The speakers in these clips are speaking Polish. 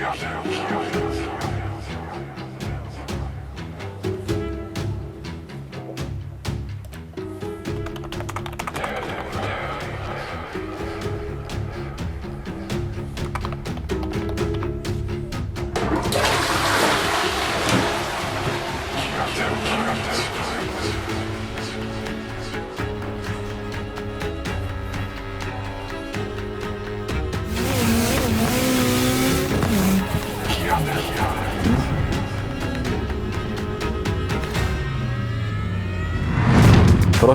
yeah you.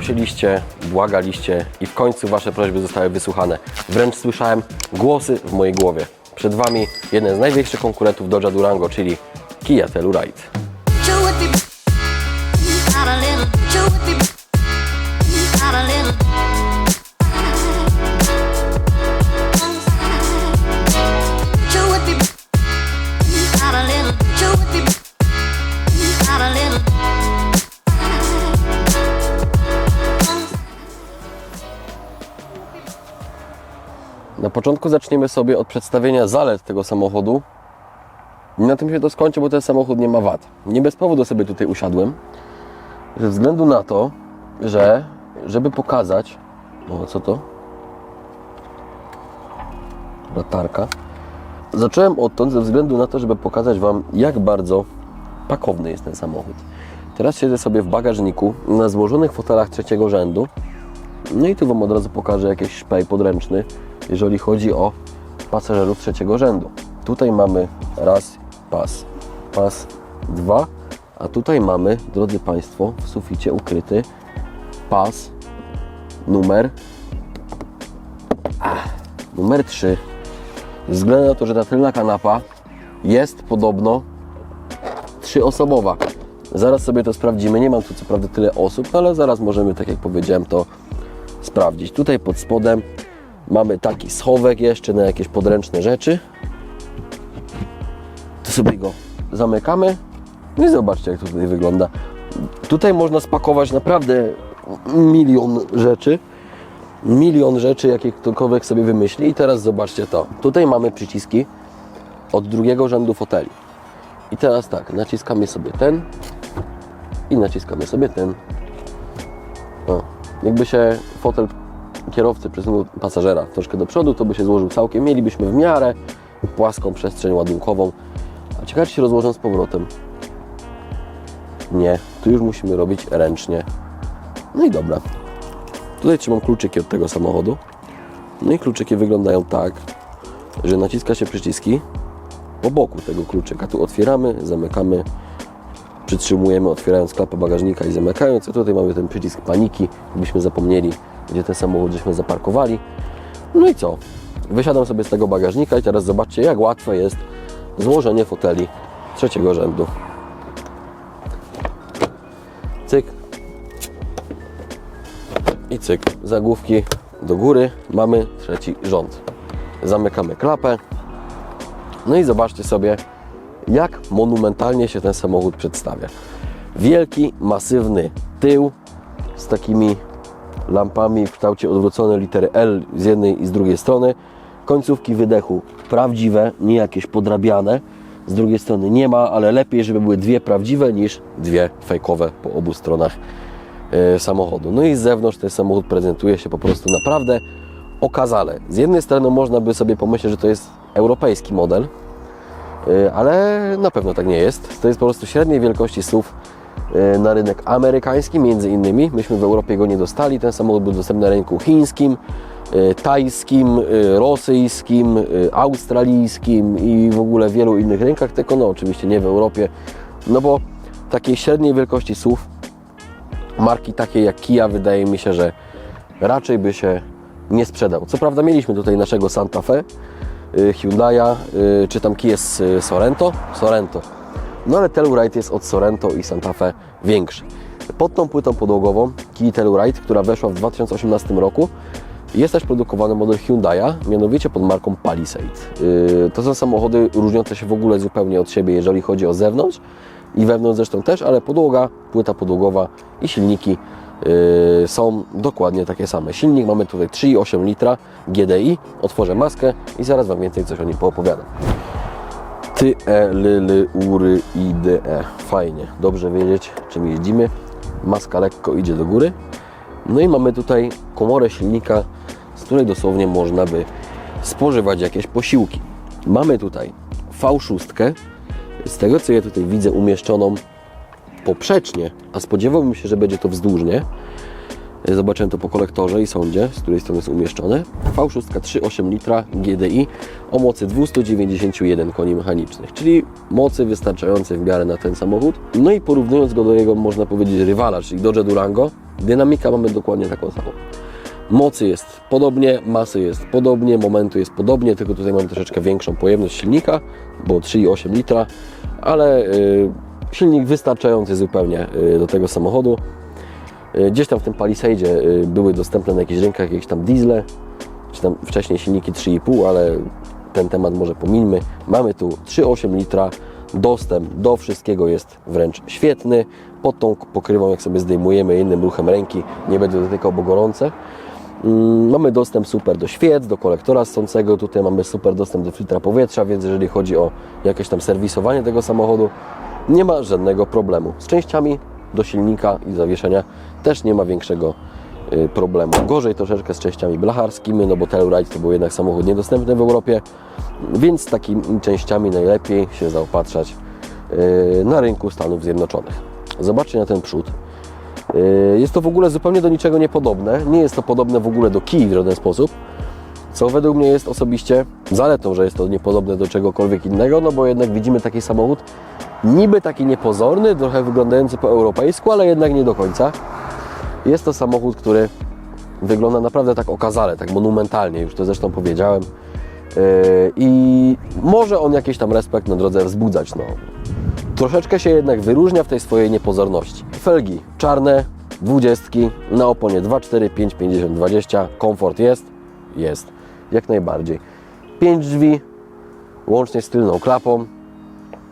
Prosiliście, błagaliście i w końcu Wasze prośby zostały wysłuchane. Wręcz słyszałem głosy w mojej głowie. Przed Wami jeden z największych konkurentów Dodge'a Durango, czyli Kia Telluride. Początku zaczniemy sobie od przedstawienia zalet tego samochodu. I na tym się to skończy, bo ten samochód nie ma wad. Nie bez powodu sobie tutaj usiadłem. Ze względu na to, że żeby pokazać... O, co to? Latarka. Zacząłem odtąd ze względu na to, żeby pokazać Wam, jak bardzo pakowny jest ten samochód. Teraz siedzę sobie w bagażniku na złożonych fotelach trzeciego rzędu. No i tu Wam od razu pokażę jakiś szpej podręczny, jeżeli chodzi o pasażerów trzeciego rzędu. Tutaj mamy raz pas, pas dwa, a tutaj mamy, drodzy Państwo, w suficie ukryty pas numer ach, numer 3. Ze względu na to, że ta tylna kanapa jest podobno trzyosobowa. Zaraz sobie to sprawdzimy. Nie mam tu co prawda tyle osób, no ale zaraz możemy, tak jak powiedziałem, to sprawdzić. Tutaj pod spodem mamy taki schowek jeszcze na jakieś podręczne rzeczy. To sobie go zamykamy. No i zobaczcie, jak to tutaj wygląda. Tutaj można spakować naprawdę milion rzeczy. Milion rzeczy, jakie ktokolwiek sobie wymyśli. I teraz zobaczcie to. Tutaj mamy przyciski od drugiego rzędu foteli. I teraz tak, naciskamy sobie ten i naciskamy sobie ten. O, jakby się fotel kierowcy przesunął pasażera troszkę do przodu, to by się złożył całkiem. Mielibyśmy w miarę płaską przestrzeń ładunkową. A ciekawe, czy się rozłożą z powrotem. Nie, tu już musimy robić ręcznie. No i dobra. Tutaj trzymam kluczyki od tego samochodu. No i kluczyki wyglądają tak, że naciska się przyciski po boku tego kluczyka. Tu otwieramy, zamykamy, przytrzymujemy, otwierając klapę bagażnika i zamykając. A tutaj mamy ten przycisk paniki, gdybyśmy zapomnieli, gdzie ten samochód żeśmy zaparkowali. No i co? Wysiadam sobie z tego bagażnika i teraz zobaczcie, jak łatwe jest złożenie foteli trzeciego rzędu. Cyk. I cyk. Zagłówki do góry. Mamy trzeci rząd. Zamykamy klapę. No i zobaczcie sobie, jak monumentalnie się ten samochód przedstawia. Wielki, masywny tył z takimi lampami w kształcie odwróconej litery L z jednej i z drugiej strony. Końcówki wydechu prawdziwe, nie jakieś podrabiane. Z drugiej strony nie ma, ale lepiej, żeby były dwie prawdziwe niż dwie fejkowe po obu stronach e, samochodu. No i z zewnątrz ten samochód prezentuje się po prostu naprawdę okazale. Z jednej strony można by sobie pomyśleć, że to jest europejski model, y, ale na pewno tak nie jest. To jest po prostu średniej wielkości SUV na rynek amerykański między innymi. Myśmy w Europie go nie dostali. Ten samochód był dostępny na rynku chińskim, y, tajskim, y, rosyjskim, australijskim i w ogóle wielu innych rynkach, tylko no oczywiście nie w Europie. No bo takiej średniej wielkości SUV marki takiej jak Kia wydaje mi się, że raczej by się nie sprzedał. Co prawda mieliśmy tutaj naszego Santa Fe, Hyundai'a, czy tam Kia Sorento? Sorento. No ale Telluride jest od Sorento i Santa Fe większy. Pod tą płytą podłogową Kia Telluride, która weszła w 2018 roku, jest też produkowany model Hyundai'a, mianowicie pod marką Palisade. Y, To są samochody różniące się w ogóle zupełnie od siebie, jeżeli chodzi o zewnątrz i wewnątrz zresztą też, ale podłoga, płyta podłogowa i silniki yy, są dokładnie takie same. Silnik mamy tutaj 3,8 litra GDI. Otworzę maskę i zaraz Wam więcej coś o nim poopowiadam. Ty, e, ly, ly, ury, i, d, e. Fajnie, dobrze wiedzieć, czym jeździmy. Maska lekko idzie do góry. No i mamy tutaj komorę silnika, z której dosłownie można by spożywać jakieś posiłki. Mamy tutaj V6, z tego co ja tutaj widzę umieszczoną poprzecznie, a spodziewałbym się, że będzie to wzdłużnie. Zobaczyłem to po kolektorze i sądzie, z której strony jest umieszczone. V6 3,8 litra GDI o mocy 291 koni mechanicznych, czyli mocy wystarczającej w miarę na ten samochód. No i porównując go do jego, można powiedzieć, rywala, czyli Dodge Durango, dynamika mamy dokładnie taką samą. Mocy jest podobnie, masy jest podobnie, momentu jest podobnie, tylko tutaj mamy troszeczkę większą pojemność silnika, bo 3,8 litra, ale y, silnik wystarczający zupełnie y, do tego samochodu. Y, Gdzieś tam w tym Palisade y, były dostępne na jakichś rynkach jakieś tam diesle, czy tam wcześniej silniki 3,5, ale ten temat może pomińmy. Mamy tu 3,8 litra, dostęp do wszystkiego jest wręcz świetny. Pod tą pokrywą, jak sobie zdejmujemy jednym ruchem ręki, nie będę dotykał, bo gorące. Mm, Mamy dostęp super do świec, do kolektora ssącego, tutaj mamy super dostęp do filtra powietrza, więc jeżeli chodzi o jakieś tam serwisowanie tego samochodu, nie ma żadnego problemu. Z częściami do silnika i zawieszenia też nie ma większego y, problemu. Gorzej troszeczkę z częściami blacharskimi, no bo Telluride to był jednak samochód niedostępny w Europie, więc z takimi częściami najlepiej się zaopatrzać y, na rynku Stanów Zjednoczonych. Zobaczcie na ten przód. Y, Jest to w ogóle zupełnie do niczego niepodobne. Nie jest to podobne w ogóle do kij w żaden sposób. Co według mnie jest osobiście zaletą, że jest to niepodobne do czegokolwiek innego, no bo jednak widzimy taki samochód niby taki niepozorny, trochę wyglądający po europejsku, ale jednak nie do końca. Jest to samochód, który wygląda naprawdę tak okazale, tak monumentalnie, już to zresztą powiedziałem. Yy, I może on jakiś tam respekt na drodze wzbudzać. No. Troszeczkę się jednak wyróżnia w tej swojej niepozorności. Felgi czarne, dwudziestki, na oponie 2,4, 5, 50, 20. Komfort jest? Jest. Jak najbardziej. 5 drzwi, łącznie z tylną klapą.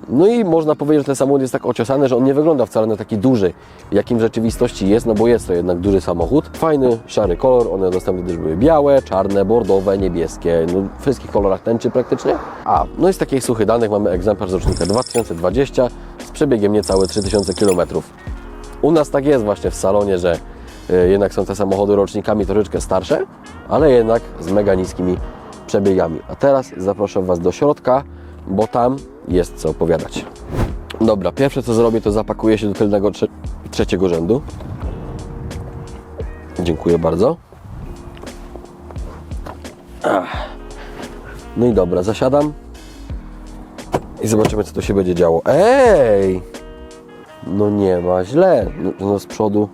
No i można powiedzieć, że ten samochód jest tak ociosany, że on nie wygląda wcale na taki duży, jakim w rzeczywistości jest, no bo jest to jednak duży samochód. Fajny, szary kolor, one dostępne też były białe, czarne, bordowe, niebieskie, no w wszystkich kolorach tęczy praktycznie. A, no i z takich suchych danych mamy egzemplarz z rocznika 2020 z przebiegiem niecałe 3000 km. U nas tak jest właśnie w salonie, że y, jednak są te samochody rocznikami troszeczkę starsze, ale jednak z mega niskimi przebiegami. A teraz zapraszam Was do środka, bo tam jest co opowiadać. Dobra, pierwsze co zrobię, to zapakuję się do tylnego trze trzeciego rzędu. Dziękuję bardzo. No i dobra, zasiadam i zobaczymy, co tu się będzie działo. Ej! No nie ma źle. No, no z przodu.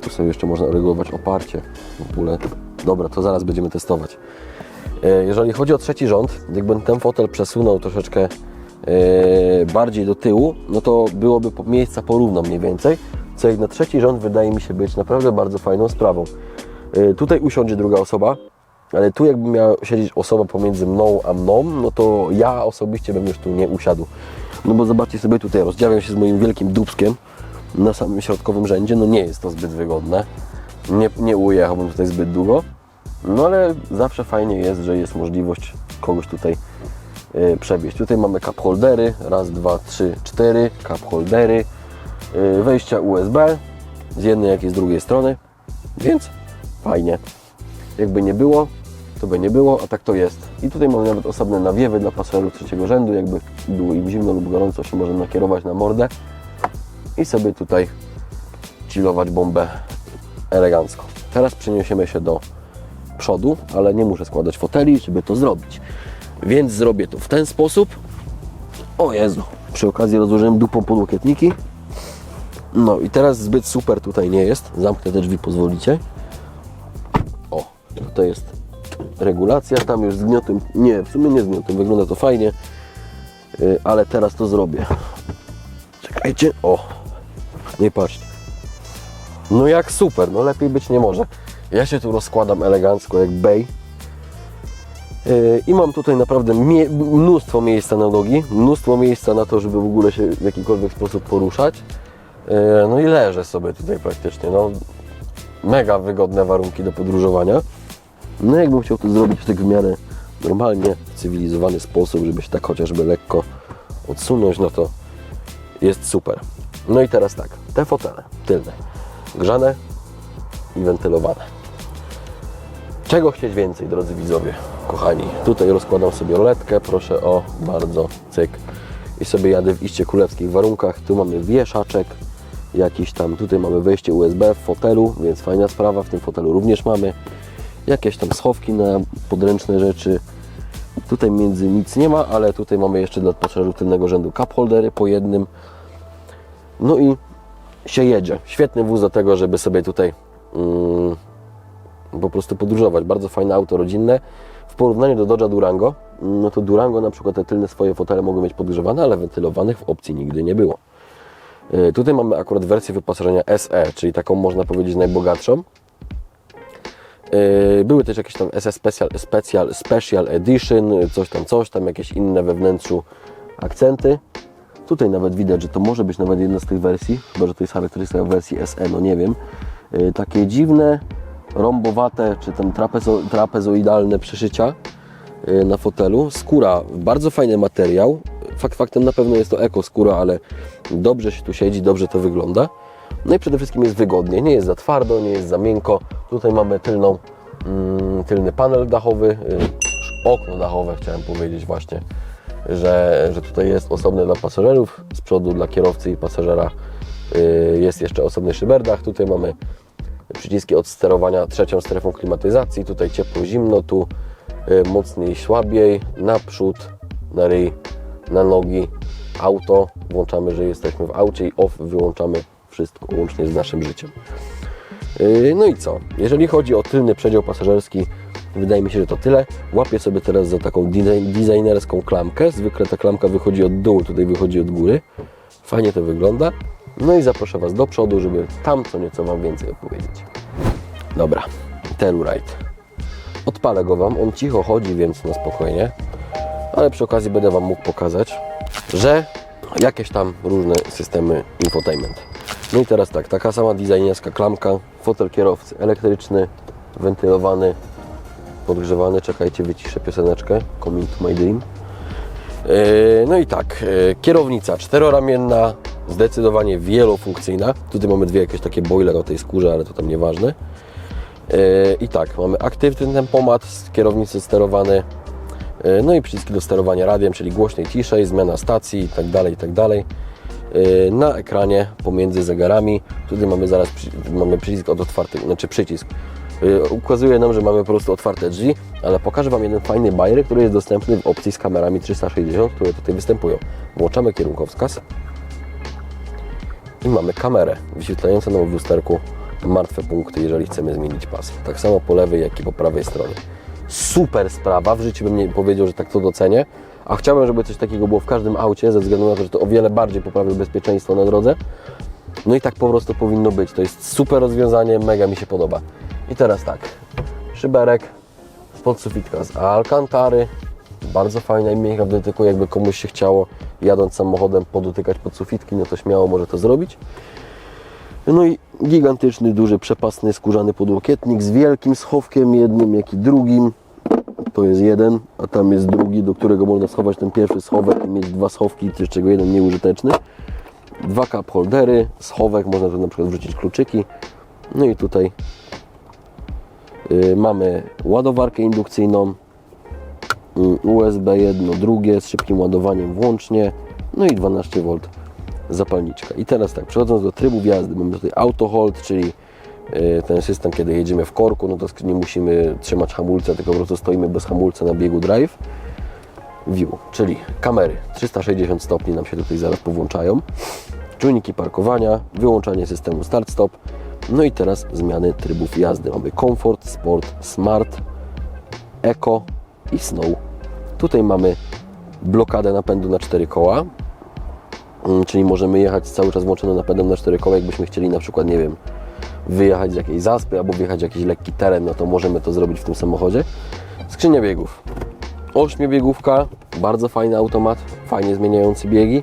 Tu sobie jeszcze można regulować oparcie. W ogóle. Dobra, to zaraz będziemy testować. E, Jeżeli chodzi o trzeci rząd, jakbym ten fotel przesunął troszeczkę e, bardziej do tyłu, no to byłoby miejsca porówno mniej więcej, co jak na trzeci rząd wydaje mi się być naprawdę bardzo fajną sprawą. E, Tutaj usiądzie druga osoba, ale tu jakby miała siedzieć osoba pomiędzy mną a mną, no to ja osobiście bym już tu nie usiadł. No bo zobaczcie sobie tutaj, rozdziawiam się z moim wielkim dubskiem na samym środkowym rzędzie, no nie jest to zbyt wygodne. Nie, nie ujechałbym tutaj zbyt długo. No ale zawsze fajnie jest, że jest możliwość kogoś tutaj y, przewieźć. Tutaj mamy cup holdery, raz, dwa, trzy, cztery cup holdery, y, wejścia USB z jednej jak i z drugiej strony, więc fajnie. Jakby nie było, to by nie było, a tak to jest. I tutaj mamy nawet osobne nawiewy dla pasażerów trzeciego rzędu, jakby było im zimno lub gorąco, się może nakierować na mordę i sobie tutaj chillować bombę elegancko. Teraz przeniesiemy się do przodu, ale nie muszę składać foteli, żeby to zrobić. Więc zrobię to w ten sposób. O Jezu, przy okazji rozłożyłem dupą podłokietniki. No i teraz zbyt super tutaj nie jest. Zamknę te drzwi, pozwolicie. O, tutaj jest regulacja, tam już zgniotym, nie, w sumie nie zgniotym, wygląda to fajnie, Yy, ale teraz to zrobię. Czekajcie, o, nie patrzcie. No jak super, no lepiej być nie może. Ja się tu rozkładam elegancko jak bej. Yy, I mam tutaj naprawdę mie- mnóstwo miejsca na nogi, mnóstwo miejsca na to, żeby w ogóle się w jakikolwiek sposób poruszać. Yy, No i leżę sobie tutaj praktycznie. No, mega wygodne warunki do podróżowania. No jakbym chciał to zrobić tak w miarę normalnie, w cywilizowany sposób, żeby się tak chociażby lekko odsunąć, no to jest super. No i teraz tak, te fotele tylne, grzane i wentylowane. Czego chcieć więcej, drodzy widzowie, kochani? Tutaj rozkładam sobie roletkę, proszę o, bardzo, cyk. I sobie jadę w iście królewskich warunkach. Tu mamy wieszaczek, jakiś tam, tutaj mamy wejście USB w fotelu, więc fajna sprawa, w tym fotelu również mamy. Jakieś tam schowki na podręczne rzeczy. Tutaj między nic nie ma, ale tutaj mamy jeszcze dla pasażerów tylnego rzędu cup holdery po jednym. No i się jedzie. Świetny wóz do tego, żeby sobie tutaj mm, po prostu podróżować. Bardzo fajne auto rodzinne. W porównaniu do Dodge'a Durango, no to Durango na przykład te tylne swoje fotele mogą mieć podgrzewane, ale wentylowanych w opcji nigdy nie było. Yy, Tutaj mamy akurat wersję wyposażenia SE, czyli taką można powiedzieć najbogatszą. Yy, Były też jakieś tam SS Special, Special, Special Edition, coś tam, coś tam, jakieś inne we wnętrzu akcenty. Tutaj nawet widać, że to może być nawet jedna z tych wersji, chyba że to jest charakterystyka wersji SE, no nie wiem. Yy, Takie dziwne, rąbowate, czy tam trapezo, trapezoidalne przeszycia yy, na fotelu. Skóra, bardzo fajny materiał. Fakt faktem na pewno jest to eko skóra, ale dobrze się tu siedzi, dobrze to wygląda. No i przede wszystkim jest wygodnie, nie jest za twardo, nie jest za miękko. Tutaj mamy tylną, mm, tylny panel dachowy, yy, okno dachowe chciałem powiedzieć właśnie, że, że tutaj jest osobne dla pasażerów, z przodu dla kierowcy i pasażera yy, jest jeszcze osobny szyberdach. Tutaj mamy przyciski od sterowania trzecią strefą klimatyzacji, tutaj ciepło, zimno, tu y, mocniej, słabiej, naprzód, na ryj, na nogi, auto, włączamy, że jesteśmy w aucie i off, wyłączamy wszystko, łącznie z naszym życiem. Y, No i co? Jeżeli chodzi o tylny przedział pasażerski, wydaje mi się, że to tyle. Łapię sobie teraz za taką design- designerską klamkę. Zwykle ta klamka wychodzi od dołu, tutaj wychodzi od góry. Fajnie to wygląda. No i zaproszę Was do przodu, żeby tam co nieco Wam więcej opowiedzieć. Dobra, Telluride. Odpalę go Wam, on cicho chodzi, więc na spokojnie. Ale przy okazji będę Wam mógł pokazać, że jakieś tam różne systemy infotainment. No i teraz tak, taka sama designerska klamka, fotel kierowcy elektryczny, wentylowany, podgrzewany. Czekajcie, wyciszę pioseneczkę. Coming to my dream. Yy, No i tak, yy, kierownica czteroramienna, zdecydowanie wielofunkcyjna. Tutaj mamy dwie jakieś takie boile na tej skórze, ale to tam nieważne. Yy, I tak, mamy aktywny tempomat z kierownicy sterowany. No i przyciski do sterowania radiem, czyli głośniej, ciszej, zmiana stacji itd. itd. Yy, Na ekranie pomiędzy zegarami, tutaj mamy zaraz mamy przycisk od otwartych, znaczy przycisk. Yy, Ukazuje nam, że mamy po prostu otwarte drzwi, ale pokażę Wam jeden fajny bajer, który jest dostępny w opcji z kamerami 360, które tutaj występują. Włączamy kierunkowskaz i mamy kamerę wyświetlającą nam w lusterku martwe punkty, jeżeli chcemy zmienić pas. Tak samo po lewej, jak i po prawej stronie. Super sprawa, w życiu bym nie powiedział, że tak to docenię, a chciałbym, żeby coś takiego było w każdym aucie, ze względu na to, że to o wiele bardziej poprawia bezpieczeństwo na drodze. No i tak po prostu powinno być. To jest super rozwiązanie, mega mi się podoba. I teraz tak, szyberek spod sufitka z Alcantary, bardzo fajna i miękka w dotyku, jakby komuś się chciało jadąc samochodem podotykać pod sufitki, no to śmiało może to zrobić. No i gigantyczny, duży, przepasny, skórzany podłokietnik z wielkim schowkiem, jednym jak i drugim. To jest jeden, a tam jest drugi, do którego można schować ten pierwszy schowek i mieć dwa schowki, z czego jeden nieużyteczny. Dwa cup holdery, schowek, można tu na przykład wrzucić kluczyki. No i tutaj mamy ładowarkę indukcyjną, y, USB jedno, drugie z szybkim ładowaniem włącznie, no i 12V zapalniczka. I teraz tak, przechodząc do trybu jazdy, mamy tutaj auto hold, czyli y, ten system, kiedy jedziemy w korku, no to nie musimy trzymać hamulca, tylko po prostu stoimy bez hamulca na biegu drive. View, czyli kamery 360 stopni nam się tutaj zaraz powłączają. Czujniki parkowania, wyłączanie systemu start-stop. No i teraz zmiany trybów jazdy. Mamy komfort, sport, smart, eco i snow. Tutaj mamy blokadę napędu na cztery koła, Mm, czyli możemy jechać cały czas włączonym napędem na cztery koła, jakbyśmy chcieli na przykład, nie wiem, wyjechać z jakiejś zaspy albo wjechać w jakiś lekki teren, no to możemy to zrobić w tym samochodzie. Skrzynia biegów. Ośmiobiegówka, bardzo fajny automat, fajnie zmieniający biegi.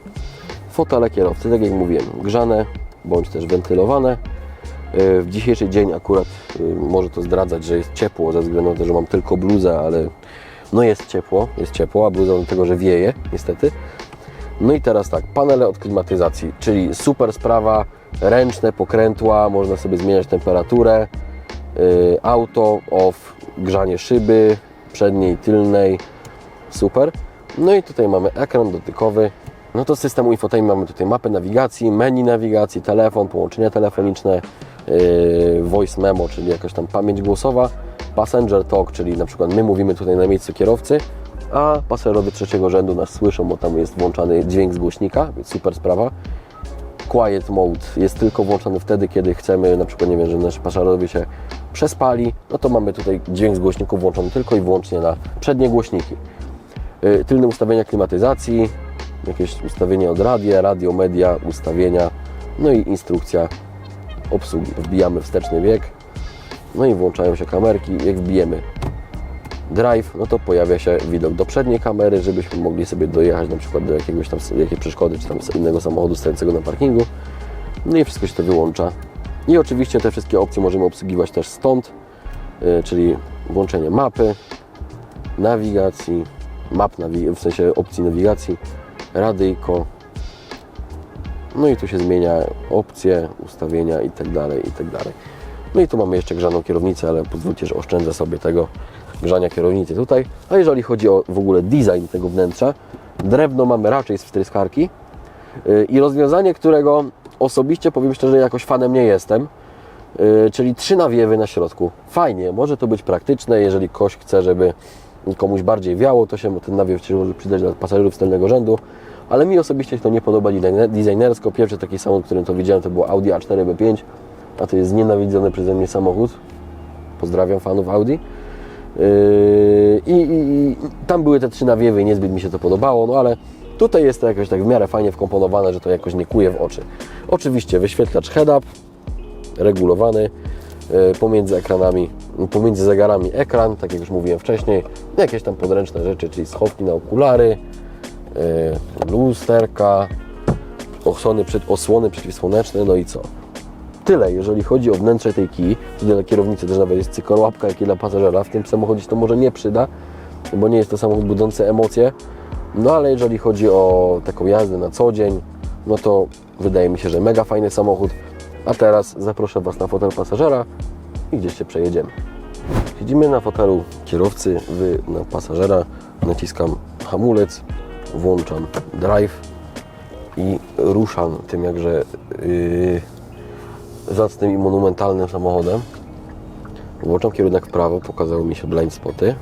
Fotele kierowcy, tak jak mówiłem, grzane bądź też wentylowane. Yy, W dzisiejszy dzień akurat yy, może to zdradzać, że jest ciepło ze względu na to, że mam tylko bluzę, ale No jest ciepło, jest ciepło, a bluza do tego, że wieje, niestety. No i teraz tak, panele od klimatyzacji, czyli super sprawa, ręczne pokrętła, można sobie zmieniać temperaturę, yy, auto, off, grzanie szyby przedniej, tylnej, super. No i tutaj mamy ekran dotykowy, no to z systemu infotainment mamy tutaj mapę nawigacji, menu nawigacji, telefon, połączenia telefoniczne, voice memo, czyli jakaś tam pamięć głosowa, passenger talk, czyli na przykład my mówimy tutaj na miejscu kierowcy, a pasażerowie trzeciego rzędu nas słyszą, bo tam jest włączany dźwięk z głośnika, więc super sprawa. Quiet mode jest tylko włączany wtedy, kiedy chcemy, na przykład, nie wiem, że nasi pasażerowie się przespali, no to mamy tutaj dźwięk z głośników włączony tylko i wyłącznie na przednie głośniki. Yy, Tylne ustawienia klimatyzacji, jakieś ustawienie od radia, radio, media, ustawienia, no i instrukcja obsługi. Wbijamy wsteczny bieg, no i włączają się kamerki. Jak wbijemy drive, no to pojawia się widok do przedniej kamery, żebyśmy mogli sobie dojechać na przykład do jakiegoś tam jakiejś przeszkody, czy tam innego samochodu stojącego na parkingu. No i wszystko się to wyłącza. I oczywiście te wszystkie opcje możemy obsługiwać też stąd, yy, czyli włączenie mapy, nawigacji, map w sensie opcji nawigacji, radyjko. No i tu się zmienia opcje, ustawienia i tak dalej, i tak. No i tu mamy jeszcze grzaną kierownicę, ale pozwólcie, że oszczędzę sobie tego grzania kierownicy tutaj. A jeżeli chodzi o w ogóle design tego wnętrza, drewno mamy raczej z wtryskarki yy, i rozwiązanie, którego osobiście powiem szczerze, jakoś fanem nie jestem, yy, czyli trzy nawiewy na środku. Fajnie, może to być praktyczne, jeżeli ktoś chce, żeby komuś bardziej wiało, to się ten nawiew może przydać dla pasażerów z tylnego rzędu, ale mi osobiście się to nie podoba designer- designersko. Pierwszy taki samochód, którym to widziałem, to było Audi A4 B5, a to jest znienawidzony przeze mnie samochód. Pozdrawiam fanów Audi. Yy, I, i, I tam były te trzy nawiewy, niezbyt mi się to podobało, no ale tutaj jest to jakoś tak w miarę fajnie wkomponowane, że to jakoś nie kuje w oczy. Oczywiście wyświetlacz head-up, regulowany, yy, pomiędzy ekranami, pomiędzy zegarami ekran, tak jak już mówiłem wcześniej, jakieś tam podręczne rzeczy, czyli schowki na okulary, lusterka, osłony, przed, osłony przeciwsłoneczne, no i co? Tyle, jeżeli chodzi o wnętrze tej kij. Tutaj na kierownicy też nawet jest cykorłapka, jak i dla pasażera. W tym samochodzie to może nie przyda, bo nie jest to samochód budzący emocje. No ale jeżeli chodzi o taką jazdę na co dzień, no to wydaje mi się, że mega fajny samochód. A teraz zaproszę Was na fotel pasażera i gdzieś się przejedziemy. Siedzimy na fotelu kierowcy, wy na pasażera. Naciskam hamulec, włączam drive i ruszam tym jakże yy, zacnym i monumentalnym samochodem. Włączam kierunek w prawo, pokazały mi się blind spoty.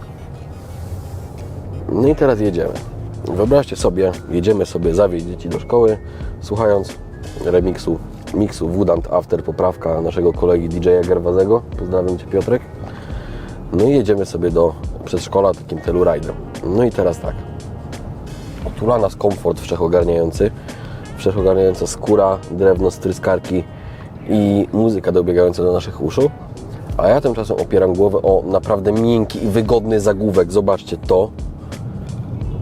No i teraz jedziemy. Wyobraźcie sobie, jedziemy sobie zawieźć dzieci do szkoły, słuchając remiksu, miksu Woodant After, poprawka naszego kolegi DJ-a Gerwazego. Pozdrawiam Cię Piotrek. No i jedziemy sobie do przedszkola takim Telluride'em. No i teraz tak. Otula nas komfort wszechogarniający, wszechogarniająca skóra, drewno, stryskarki i muzyka dobiegająca do naszych uszu. A ja tymczasem opieram głowę o naprawdę miękki i wygodny zagłówek. Zobaczcie to.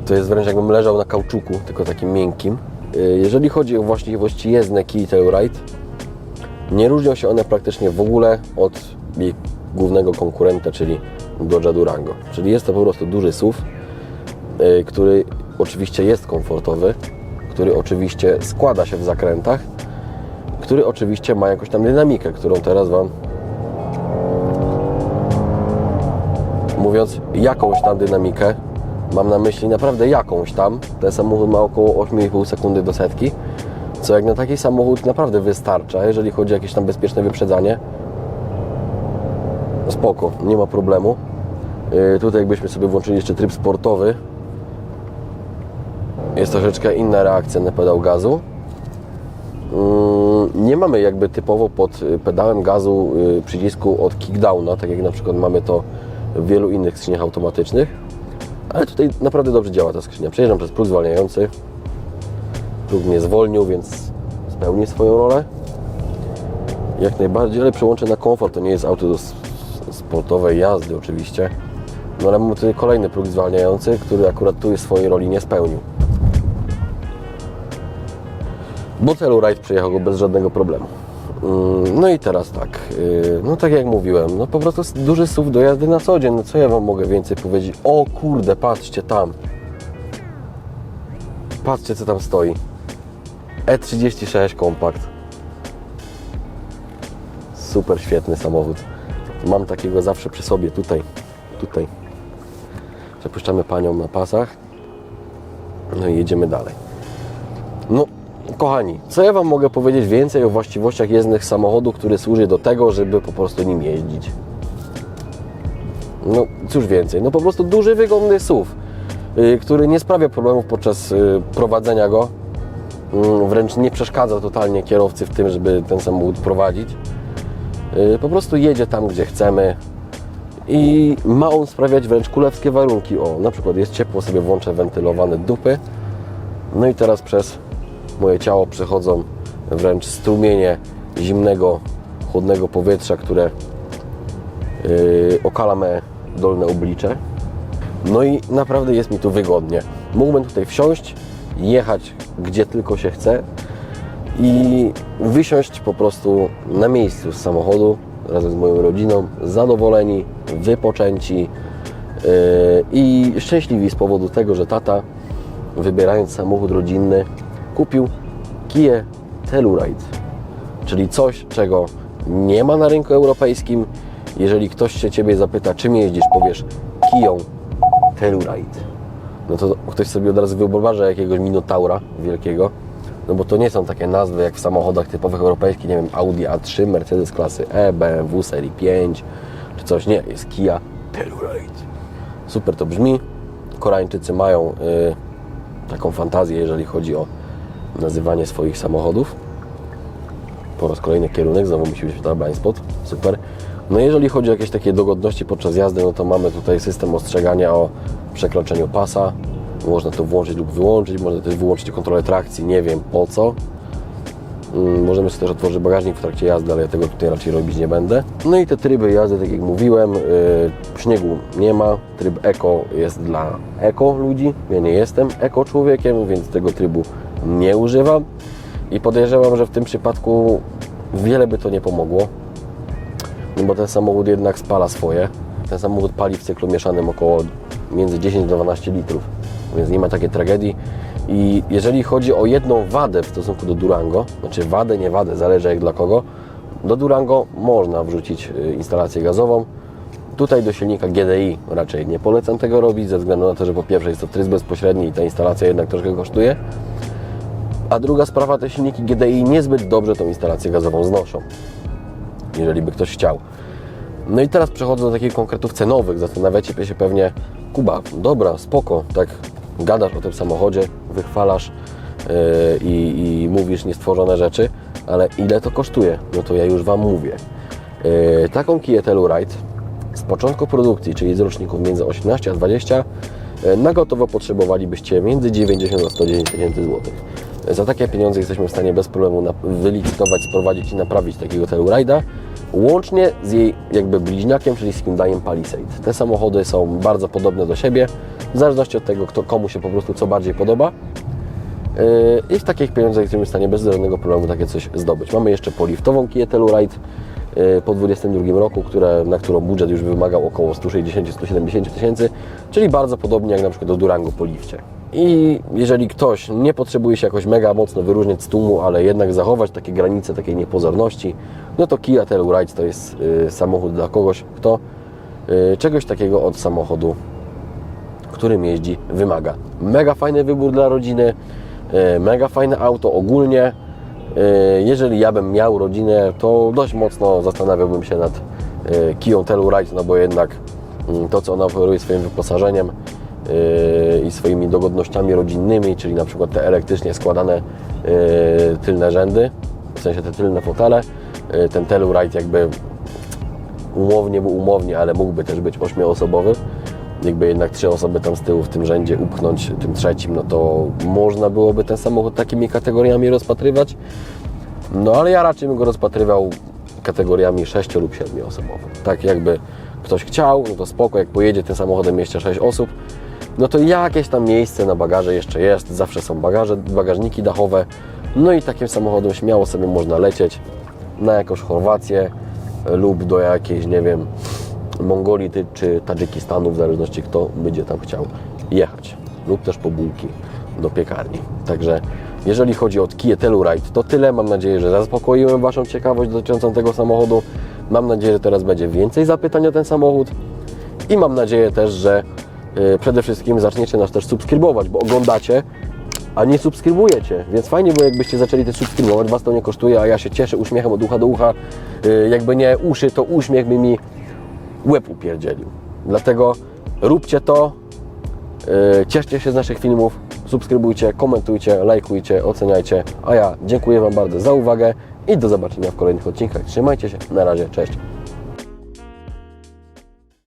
To jest wręcz jakbym leżał na kauczuku, tylko takim miękkim. Yy, Jeżeli chodzi o właściwości jezdne Kia Telluride, nie różnią się one praktycznie w ogóle od jej głównego konkurenta, czyli Dodge'a Durango. Czyli jest to po prostu duży SUV, yy, który oczywiście jest komfortowy, który oczywiście składa się w zakrętach, który oczywiście ma jakąś tam dynamikę, którą teraz Wam mówiąc jakąś tam dynamikę, mam na myśli naprawdę jakąś tam. Ten samochód ma około 8,5 sekundy do setki, co jak na taki samochód naprawdę wystarcza, jeżeli chodzi o jakieś tam bezpieczne wyprzedzanie. Spoko, nie ma problemu. Yy, tutaj jakbyśmy sobie włączyli jeszcze tryb sportowy, jest troszeczkę inna reakcja na pedał gazu. Mm, Nie mamy jakby typowo pod y, pedałem gazu y, przycisku od kickdowna, tak jak na przykład mamy to w wielu innych skrzyniach automatycznych. Ale tutaj naprawdę dobrze działa ta skrzynia. Przejeżdżam przez próg zwalniający. Próg mnie zwolnił, więc spełni swoją rolę. Jak najbardziej, ale przełączę na komfort. To nie jest auto do sportowej jazdy oczywiście. No ale mamy tutaj kolejny próg zwalniający, który akurat tu swojej roli nie spełnił. Bo Telluride przejechał go bez żadnego problemu. Mm, No i teraz tak, yy, no tak jak mówiłem, no po prostu duży SUV do jazdy na co dzień, no co ja Wam mogę więcej powiedzieć? O kurde, patrzcie tam. Patrzcie co tam stoi. E36 kompakt. Super świetny samochód. Mam takiego zawsze przy sobie, tutaj, tutaj. Przepuszczamy panią na pasach. No i jedziemy dalej. No, kochani, co ja Wam mogę powiedzieć więcej o właściwościach jezdnych samochodu, który służy do tego, żeby po prostu nim jeździć? No, cóż więcej, no po prostu duży, wygodny SUV, y, który nie sprawia problemów podczas y, prowadzenia go, Mm, wręcz nie przeszkadza totalnie kierowcy w tym, żeby ten samochód prowadzić. Y, Po prostu jedzie tam, gdzie chcemy i ma on sprawiać wręcz królewskie warunki. O, na przykład jest ciepło, sobie włączę wentylowane dupy. No i teraz przez moje ciało przechodzą wręcz strumienie zimnego, chłodnego powietrza, które yy, okala me dolne oblicze. No i naprawdę jest mi tu wygodnie. Mógłbym tutaj wsiąść, jechać gdzie tylko się chce i wysiąść po prostu na miejscu z samochodu razem z moją rodziną, zadowoleni, wypoczęci yy, i szczęśliwi z powodu tego, że tata wybierając samochód rodzinny kupił Kia Telluride, czyli coś, czego nie ma na rynku europejskim. Jeżeli ktoś się Ciebie zapyta, czym jeździsz, powiesz Kiją Telluride. No to ktoś sobie od razu wyobraża jakiegoś Minotaura wielkiego, no bo to nie są takie nazwy jak w samochodach typowych europejskich, nie wiem, Audi A3, Mercedes klasy E, BMW serii 5 czy coś. Nie, jest Kia Telluride. Super to brzmi. Koreańczycy mają y, taką fantazję, jeżeli chodzi o nazywanie swoich samochodów. Po raz kolejny kierunek, znowu musi być na blind spot. Super. No jeżeli chodzi o jakieś takie dogodności podczas jazdy, no to mamy tutaj system ostrzegania o przekroczeniu pasa. Można to włączyć lub wyłączyć, można też wyłączyć kontrolę trakcji, nie wiem po co. Mm, Możemy sobie też otworzyć bagażnik w trakcie jazdy, ale ja tego tutaj raczej robić nie będę. No i te tryby jazdy, tak jak mówiłem, yy, śniegu nie ma. Tryb eko jest dla eko ludzi. Ja nie jestem eko człowiekiem, więc tego trybu nie używam. I podejrzewam, że w tym przypadku wiele by to nie pomogło. No bo ten samochód jednak spala swoje. Ten samochód pali w cyklu mieszanym około między 10 do 12 litrów, więc nie ma takiej tragedii. I jeżeli chodzi o jedną wadę w stosunku do Durango, znaczy wadę, nie wadę, zależy jak dla kogo, do Durango można wrzucić y, instalację gazową. Tutaj do silnika GDI raczej nie polecam tego robić, ze względu na to, że po pierwsze jest to tryb bezpośredni i ta instalacja jednak troszkę kosztuje. A druga sprawa, te silniki GDI niezbyt dobrze tą instalację gazową znoszą jeżeli by ktoś chciał. No i teraz przechodzę do takich konkretów cenowych. Zastanawiacie się pewnie, Kuba, dobra, spoko, tak gadasz o tym samochodzie, wychwalasz yy, i, mówisz niestworzone rzeczy, ale ile to kosztuje? No to ja już Wam mówię. Yy, taką Kia Telluride z początku produkcji, czyli z roczników między 18 a 20, yy, na gotowo potrzebowalibyście między 90 a 110 tysięcy złotych. Za takie pieniądze jesteśmy w stanie bez problemu wylicytować, sprowadzić i naprawić takiego Telluride'a, łącznie z jej jakby bliźniakiem, czyli z Hyundaiem Palisade. Te samochody są bardzo podobne do siebie, w zależności od tego, kto, komu się po prostu co bardziej podoba. Yy, I w takich pieniądzach jesteśmy w stanie bez żadnego problemu takie coś zdobyć. Mamy jeszcze poliftową Kia Telluride po 2022 roku, które, na którą budżet już wymagał około 160-170 tysięcy, czyli bardzo podobnie jak na przykład do Durango po lifcie. I jeżeli ktoś nie potrzebuje się jakoś mega mocno wyróżniać z tłumu, ale jednak zachować takie granice takiej niepozorności, no to Kia Telluride to jest yy, samochód dla kogoś, kto yy, czegoś takiego od samochodu którym jeździ, wymaga. Mega fajny wybór dla rodziny, e, mega fajne auto ogólnie. E, Jeżeli ja bym miał rodzinę, to dość mocno zastanawiałbym się nad e, Kią Telluride, no bo jednak mm, to, co ona oferuje swoim wyposażeniem e, i swoimi dogodnościami rodzinnymi, czyli na przykład te elektrycznie składane tylne rzędy, w sensie te tylne fotele, ten Telluride jakby umownie był umownie, ale mógłby też być ośmioosobowy. Jakby jednak trzy osoby tam z tyłu w tym rzędzie upchnąć tym trzecim, no to można byłoby ten samochód takimi kategoriami rozpatrywać. No ale ja raczej bym go rozpatrywał kategoriami 6 lub 7 osobowych. Tak jakby ktoś chciał, no to spoko, jak pojedzie tym samochodem jeszcze 6 osób, no to jakieś tam miejsce na bagaże jeszcze jest, zawsze są bagaże, bagażniki dachowe, no i takim samochodem śmiało sobie można lecieć na jakąś Chorwację lub do jakiejś, nie wiem, Mongolii czy Tadżykistanu, w zależności kto będzie tam chciał jechać. Lub też po bułki do piekarni. Także jeżeli chodzi o Kia Telluride, to tyle. Mam nadzieję, że zaspokoiłem Waszą ciekawość dotyczącą tego samochodu. Mam nadzieję, że teraz będzie więcej zapytań o ten samochód. I mam nadzieję też, że y, przede wszystkim zaczniecie nas też subskrybować, bo oglądacie, a nie subskrybujecie. Więc fajnie było, jakbyście zaczęli też subskrybować. Was to nie kosztuje, a ja się cieszę uśmiechem od ucha do ucha. Y, jakby nie uszy, to uśmiech by mi łeb upierdzielił. Dlatego róbcie to, yy, cieszcie się z naszych filmów, subskrybujcie, komentujcie, lajkujcie, oceniajcie. A ja dziękuję Wam bardzo za uwagę i do zobaczenia w kolejnych odcinkach. Trzymajcie się, na razie, cześć.